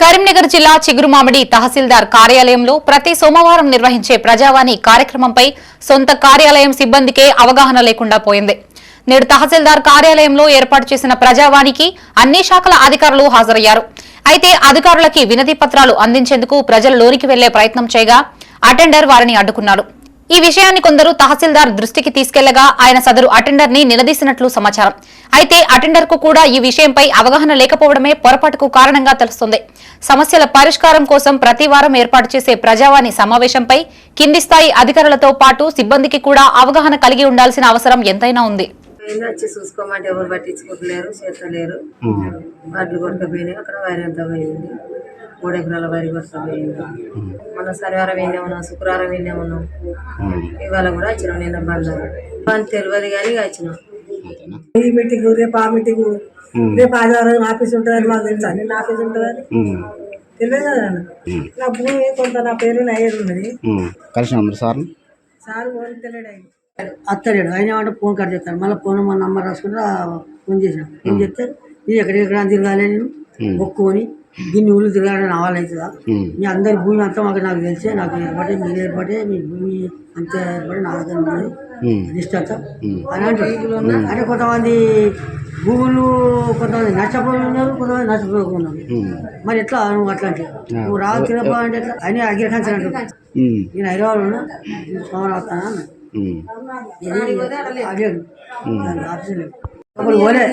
కరీంనగర్ జిల్లా చిగురుమామిడి తహసీల్దార్ కార్యాలయంలో ప్రతి సోమవారం నిర్వహించే ప్రజావాణి కార్యక్రమంపై సొంత కార్యాలయం సిబ్బందికే అవగాహన లేకుండా పోయింది. నేడు తహసీల్దార్ కార్యాలయంలో ఏర్పాటు చేసిన ప్రజావాణికి అన్ని శాఖల అధికారులు హాజరయ్యారు. అయితే అధికారులకి వినతి పత్రాలు అందించేందుకు ప్రజలు లోనికి వెళ్ళే ప్రయత్నం చేయగా అటెండర్ వారిని అడ్డుకున్నారు. ఈ విషయాన్ని కొందరు తహసీల్దార్ దృష్టికి తీసుకెళ్ళగా ఆయన సదరు అటెండర్ని నిలదీసినట్లు సమాచారం. అయితే అటెండర్కు కూడా ఈ విషయంపై అవగాహన లేకపోవడమే పొరపాటుకు కారణంగా తెలుస్తోంది. సమస్యల పరిష్కారం కోసం ప్రతి వారం ఏర్పాటు చేసే ప్రజావాణి సమావేశంపై కింది స్థాయి అధికారులతో పాటు సిబ్బందికి కూడా అవగాహన కలిగి ఉండాల్సిన అవసరం ఎంతైనా ఉంది. వచ్చి చూసుకోమంటే ఎవరు చేస్తలేరు. కొట్టుకుపోయినాయి అక్కడ పోయింది మూడు ఎకరాల వరి కొట్టుకుపోయింది మన శనివారం ఉన్నాం శుక్రవారం ఉన్నాం ఇవాళ కూడా వచ్చినాం నిన్న బంద్ అని తెలియదు కానీ వచ్చినాం. ఈ మీటింగ్ రేపు ఆ మీటింగ్. రేపు ఆదివారం ఆఫీస్ ఉంటుందని మాకు తెలుసా. నిన్న ఆఫీస్ ఉంటుందని. తెలియదు కదా. నా భూమి కొంత నా పేరు అయ్యేది ఉన్నది? కలిసిన మరి సార్ సార్ ఫోన్ తెలియడు ఆయన. అత్తలేడు. ఆయన ఏమంటే ఫోన్ కట్ చేస్తాడు. మళ్ళీ ఫోన్ మన నంబర్ రాసుకుంటే ఫోన్ చేసిన ఫోన్ చెప్తే ఇది ఎక్కడెక్కడ తిరగాలి నేను. ఒక్కుని. దీన్ని ఊళ్ళు తిరగాలని అవ్వాలి అవుతుందా మీ అందరి భూమి అంతా మాకు నాకు తెలిసే నాకు ఏర్పడే మీరు ఏర్పడే మీ భూమి అంతా ఏర్పడి నా దగ్గర ఉన్నది. అని అంటారు అంటే కొంతమంది భూములు కొంతమంది నష్టపోయి ఉన్నారు కొంతమంది నష్టపోయి ఉన్నారు మరి ఎట్లా నువ్వు అట్లా అంటే నువ్వు రావు తినపా అంటే ఎట్లా? అని అగ్రికల్చర్ అంటారు నేను హైదరాబాద్ ఉన్నా సోమవారం వస్తానా అడిగాడు. ఆఫీసులో అప్పుడు పోలే.